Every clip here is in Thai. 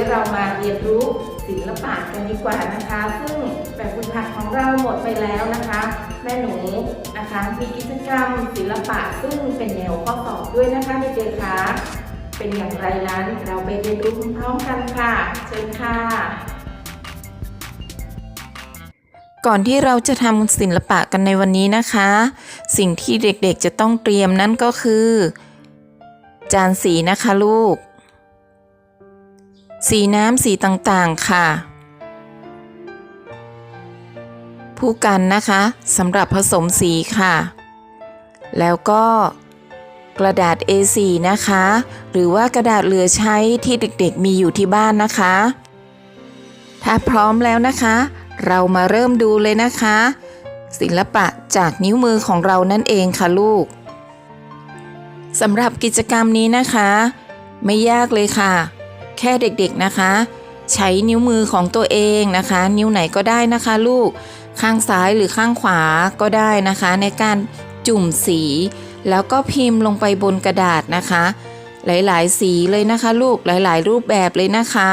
เด็กๆคะวันนี้เรามาเรียนรู้ศิลปะกันดีกว่านะคะ ซึ่งแบบฝึกหัดของเราหมดไปแล้วนะคะ แม่หนูนะคะมีกิจกรรมศิลปะซึ่งเป็นแนวข้อสอบด้วยนะคะเด็กๆคะเป็นอย่างไรนั้นเราไปเรียนรู้พร้อมกันค่ะเชิญค่ะ ก่อนที่เราจะทำศิลปะกันในวันนี้นะคะ สิ่งที่เด็กๆจะต้องเตรียมนั่นก็คือ จานสีนะคะลูก สีน้ำสีต่างๆค่ะ ผู้กันนะคะสำหรับผสมสีค่ะ แล้วก็กระดาษ A4 นะคะ หรือว่ากระดาษเหลือใช้ที่เด็กๆมีอยู่ที่บ้านนะคะ ถ้าพร้อมแล้วนะคะ เรามาเริ่มดูเลยนะคะ ศิลปะจากนิ้วมือของเรานั่นเองค่ะลูกสำหรับกิจกรรมนี้นะคะ ไม่ยากเลยค่ะ แค่เด็กๆนะคะ ใช้นิ้วมือของตัวเองนะคะ นิ้วไหนก็ได้นะคะ ลูกข้างซ้ายหรือข้างขวาก็ได้นะคะ ในการจุ่มสี แล้วก็พิมพ์ลงไปบนกระดาษนะคะ หลายๆ สีเลยนะคะ ลูกหลายๆ รูปแบบเลยนะคะ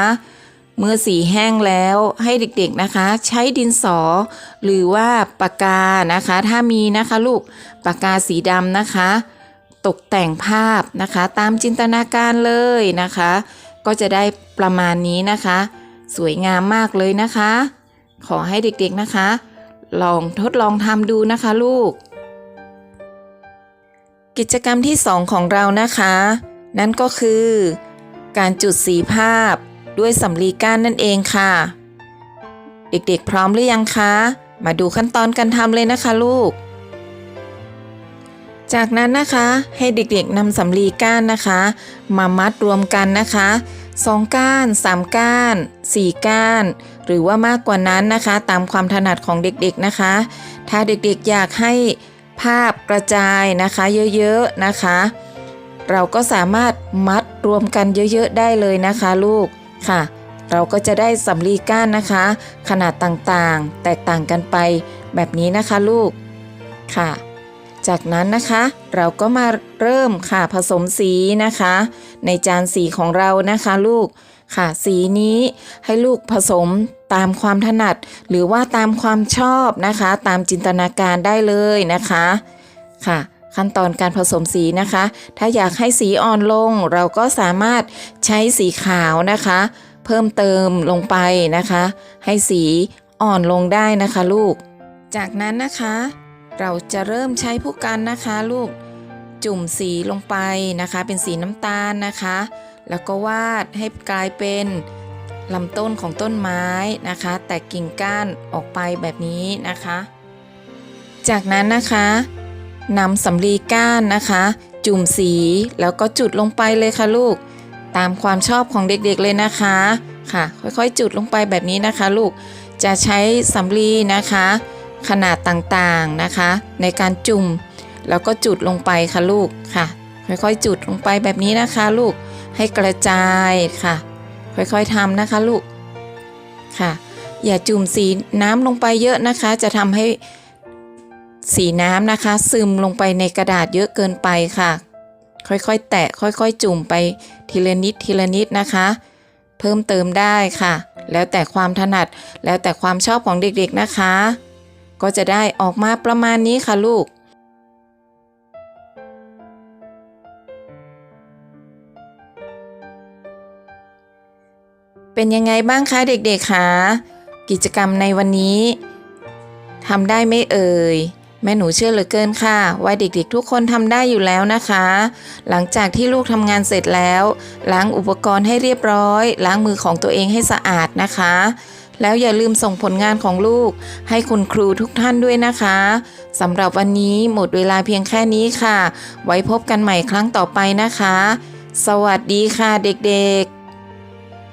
เมื่อสีแห้งแล้วให้เด็กๆนะคะ ใช้ดินสอ หรือว่าปากกานะคะ ถ้ามีนะคะลูกปากกาสีดำนะคะ ตกแต่งภาพนะคะ ตามจินตนาการเลยนะคะ ก็จะได้ประมาณนี้นะคะ สวยงามมากเลยนะคะ ขอให้เด็กๆนะคะ ลองทดลองทำดูนะคะลูก กิจกรรมที่สองของเรานะคะ นั่นก็คือ การจุดสีภาพด้วยสำลีก้านนั่นเองค่ะ เด็กๆพร้อมหรือยังคะ มาดูขั้นตอนการทำเลยนะคะลูก จากนั้นนะคะให้เด็กๆนำสำลีก้านนะคะ มามัดรวมกันนะคะสองก้านสามก้านสี่ก้าน หรือว่ามากกว่านั้นนะคะ ตามความถนัดของเด็กๆนะคะ ถ้าเด็กๆอยากให้ภาพกระจายนะคะเยอะๆนะคะ เราก็สามารถมัดรวมกันเยอะๆได้เลยนะคะลูกค่ะ เราก็จะได้สำลีก้านนะคะ ขนาดต่างๆ แตกต่างกันไปแบบนี้นะคะลูกค่ะ จากนั้นนะคะเราก็มาเริ่มค่ะผสมสีนะคะ ในจานสีของเรานะคะลูกค่ะ สีนี้ให้ลูกผสมตามความถนัด หรือว่าตามความชอบนะคะ ตามจินตนาการได้เลยนะคะค่ะขั้นตอนการผสมสีนะคะ ถ้าอยากให้สีอ่อนลง เราก็สามารถใช้สีขาวนะคะ เพิ่มเติมลงไปนะคะ ให้สีอ่อนลงได้นะคะลูก จากนั้นนะคะ เราจะเริ่มใช้ผู้กันนะคะลูกจุ่มสีลงไปนะคะ เป็นสีน้ำตาลนะคะ แล้วก็วาดให้กลายเป็นลำต้นของต้นไม้นะคะ แตกกิ่งก้านออกไปแบบนี้นะคะ จากนั้นนะคะนำสำลีก้านนะคะ จุ่มสีแล้วก็จุดลงไปเลยค่ะลูก ตามความชอบของเด็กๆเลยนะคะค่ะ ค่อยๆ จุดลงไปแบบนี้นะคะ ลูกจะใช้สำลีนะคะ ขนาดต่างๆนะคะ ในการจุ่มแล้วก็จุดลงไปค่ะลูกค่ะ ค่อยๆ จุดลงไปแบบนี้นะคะ ลูกให้กระจายค่ะ ค่อยๆทำนะคะลูกค่ะ อย่าจุ่มสีน้ำลงไปเยอะนะคะ จะทำให้สีน้ำนะคะ ซึมลงไปในกระดาษเยอะเกินไปค่ะ ค่อยๆ แตะค่อยๆ จุ่มไปทีละนิดทีละนิดนะคะ เพิ่มเติมได้ค่ะ แล้วแต่ความถนัดแล้วแต่ความชอบของเด็กๆนะคะ ก็จะได้ออกมาประมาณนี้ค่ะลูก เป็นยังไงบ้างคะเด็กๆคะกิจกรรมในวันนี้ทำได้ไม่เอ่ยแม่หนูเชื่อเหลือเกินค่ะว่าเด็กๆทุกคนทำได้อยู่แล้วนะคะ หลังจากที่ลูกทำงานเสร็จแล้ว ล้างอุปกรณ์ให้เรียบร้อย ล้างมือของตัวเองให้สะอาดนะคะ แล้วอย่าลืมส่งผลงานของลูก ให้คุณครูทุกท่านด้วยนะคะสำหรับวันนี้หมดเวลาเพียงแค่นี้ค่ะ ไว้พบกันใหม่ครั้งต่อไปนะคะ สวัสดีค่ะเด็กๆ